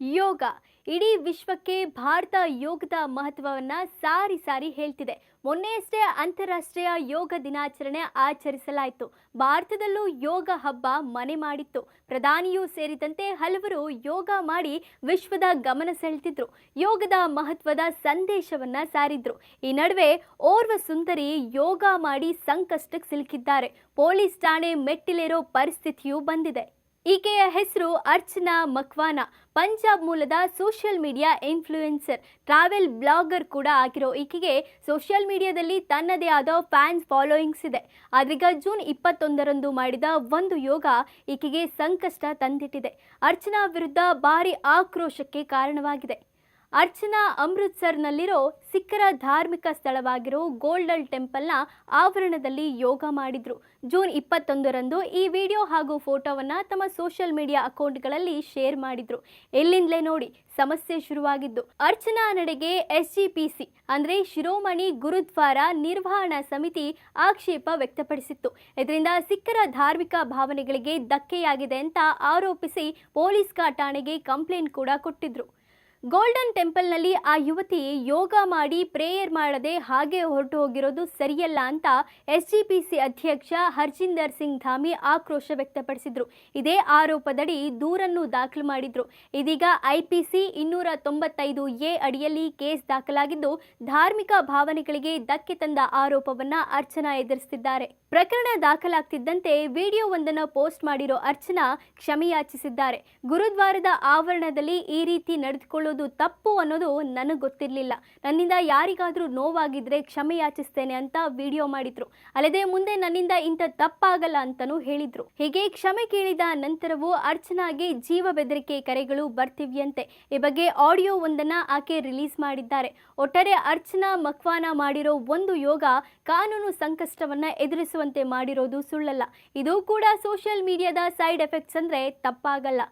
ಯೋಗ. ಇಡೀ ವಿಶ್ವಕ್ಕೆ ಭಾರತ ಯೋಗದ ಮಹತ್ವವನ್ನ ಸಾರಿ ಸಾರಿ ಹೇಳ್ತಿದೆ. ಮೊನ್ನೆಯಷ್ಟೇ ಅಂತಾರಾಷ್ಟ್ರೀಯ ಯೋಗ ದಿನಾಚರಣೆ ಆಚರಿಸಲಾಯಿತು. ಭಾರತದಲ್ಲೂ ಯೋಗ ಹಬ್ಬ ಮನೆ ಮಾಡಿತ್ತು. ಪ್ರಧಾನಿಯೂ ಸೇರಿದಂತೆ ಹಲವರು ಯೋಗ ಮಾಡಿ ವಿಶ್ವದ ಗಮನ ಸೆಳೆತಿದ್ರು ಯೋಗದ ಮಹತ್ವದ ಸಂದೇಶವನ್ನ ಸಾರಿದ್ರು. ಈ ನಡುವೆ ಓರ್ವ ಸುಂದರಿ ಯೋಗ ಮಾಡಿ ಸಂಕಷ್ಟಕ್ಕೆ ಸಿಲುಕಿದ್ದಾರೆ. ಪೊಲೀಸ್ ಠಾಣೆ ಮೆಟ್ಟಿಲೇರೋ ಪರಿಸ್ಥಿತಿಯೂ ಬಂದಿದೆ. ಈಕೆಯ ಹೆಸರು ಅರ್ಚನಾ ಮಕ್ವಾನಾ. ಪಂಜಾಬ್ ಮೂಲದ social media influencer, travel blogger ಕೂಡ ಆಗಿರೋ ಈಕೆಗೆ ಸೋಷಿಯಲ್ ಮೀಡಿಯಾದಲ್ಲಿ ತನ್ನದೇ ಆದ ಫ್ಯಾನ್ಸ್ ಫಾಲೋಯಿಂಗ್ಸ್ ಇದೆ. ಆದ್ರೀಗ ಜೂನ್ ಇಪ್ಪತ್ತೊಂದರಂದು ಮಾಡಿದ ಒಂದು ಯೋಗ ಈಕೆಗೆ ಸಂಕಷ್ಟ ತಂದಿಟ್ಟಿದೆ. ಅರ್ಚನಾ ವಿರುದ್ಧ ಭಾರಿ ಆಕ್ರೋಶಕ್ಕೆ ಕಾರಣವಾಗಿದೆ. ಅರ್ಚನಾ ಅಮೃತ್ಸರ್ನಲ್ಲಿರೋ ಸಿಖ್ಖರ ಧಾರ್ಮಿಕ ಸ್ಥಳವಾಗಿರೋ ಗೋಲ್ಡನ್ ಟೆಂಪಲ್ನ ಆವರಣದಲ್ಲಿ ಯೋಗ ಮಾಡಿದ್ರು. ಜೂನ್ ಇಪ್ಪತ್ತೊಂದರಂದು ಈ ವಿಡಿಯೋ ಹಾಗೂ ಫೋಟೋವನ್ನು ತಮ್ಮ ಸೋಷಿಯಲ್ ಮೀಡಿಯಾ ಅಕೌಂಟ್ಗಳಲ್ಲಿ ಶೇರ್ ಮಾಡಿದ್ರು. ಎಲ್ಲಿಂದಲೇ ನೋಡಿ ಸಮಸ್ಯೆ ಶುರುವಾಗಿದ್ದು. ಅರ್ಚನಾ ನಡೆಗೆ ಎಸ್ಜಿಪಿಸಿ ಅಂದ್ರೆ ಶಿರೋಮಣಿ ಗುರುದ್ವಾರ ನಿರ್ವಹಣಾ ಸಮಿತಿ ಆಕ್ಷೇಪ ವ್ಯಕ್ತಪಡಿಸಿತ್ತು. ಇದರಿಂದ ಸಿಖ್ಖರ ಧಾರ್ಮಿಕ ಭಾವನೆಗಳಿಗೆ ಧಕ್ಕೆಯಾಗಿದೆ ಅಂತ ಆರೋಪಿಸಿ ಪೊಲೀಸ್ ಠಾಣೆಗೆ ಕಂಪ್ಲೇಂಟ್ ಕೂಡ ಕೊಟ್ಟಿದ್ರು. ಗೋಲ್ಡನ್ ಟೆಂಪಲ್ನಲ್ಲಿ ಆ ಯುವತಿ ಯೋಗ ಮಾಡಿ ಪ್ರೇಯರ್ ಮಾಡದೆ ಹಾಗೆ ಹೊರಟು ಹೋಗಿರೋದು ಸರಿಯಲ್ಲ ಅಂತ ಎಸ್ ಜಿ ಪಿ ಸಿ ಅಧ್ಯಕ್ಷ ಹರ್ಜಿಂದರ್ ಸಿಂಗ್ ಧಾಮಿ ಆಕ್ರೋಶ ವ್ಯಕ್ತಪಡಿಸಿದ್ರು. ಇದೇ ಆರೋಪದಡಿ ದೂರನ್ನು ದಾಖಲು ಮಾಡಿದ್ರು. ಇದೀಗ ಐಪಿಸಿ ಇನ್ನೂರ ತೊಂಬತ್ತೈದು ಎ ಅಡಿಯಲ್ಲಿ ಕೇಸ್ ದಾಖಲಾಗಿದ್ದು, ಧಾರ್ಮಿಕ ಭಾವನೆಗಳಿಗೆ ಧಕ್ಕೆ ತಂದ ಆರೋಪವನ್ನ ಅರ್ಚನಾ ಎದುರಿಸುತ್ತಿದ್ದಾರೆ ಪ್ರಕರಣ ದಾಖಲಾಗ್ತಿದ್ದಂತೆ ವಿಡಿಯೋವೊಂದನ್ನು ಪೋಸ್ಟ್ ಮಾಡಿರೋ ಅರ್ಚನಾ ಕ್ಷಮೆಯಾಚಿಸಿದ್ದಾರೆ. ಗುರುದ್ವಾರದ ಆವರಣದಲ್ಲಿ ಈ ರೀತಿ ನಡೆದುಕೊಳ್ಳೋದು ತಪ್ಪು ಅನ್ನೋದು ನನಗೆ ಗೊತ್ತಿರಲಿಲ್ಲ. ನನ್ನಿಂದ ಯಾರಿಗಾದರೂ ನೋವಾಗಿದ್ರೆ ಕ್ಷಮೆ ಯಾಚಿಸ್ತೇನೆ ಅಂತ ವಿಡಿಯೋ ಮಾಡಿದ್ರು. ಅಲ್ಲದೆ ಮುಂದೆ ನನ್ನಿಂದ ಇಂಥ ತಪ್ಪಾಗಲ್ಲ ಅಂತಲೂ ಹೇಳಿದರು. ಹೀಗೆ ಕ್ಷಮೆ ಕೇಳಿದ ನಂತರವೂ ಅರ್ಚನಾಗೆ ಜೀವ ಬೆದರಿಕೆ ಕರೆಗಳು ಬರ್ತಿವ್ಯಂತೆ. ಈ ಬಗ್ಗೆ ಆಡಿಯೋ ಒಂದನ್ನು ಆಕೆ ರಿಲೀಸ್ ಮಾಡಿದ್ದಾರೆ. ಒಟ್ಟಾರೆ ಅರ್ಚನಾ ಮಕ್ವಾನ ಮಾಡಿರೋ ಒಂದು ಯೋಗ ಕಾನೂನು ಸಂಕಷ್ಟವನ್ನ ಎದುರಿಸುವಂತೆ ಮಾಡಿರೋದು ಸುಳ್ಳಲ್ಲ. ಇದು ಕೂಡ ಸೋಷಿಯಲ್ ಮೀಡಿಯಾದ ಸೈಡ್ ಎಫೆಕ್ಟ್ಸ್ ಅಂದರೆ ತಪ್ಪಾಗಲ್ಲ.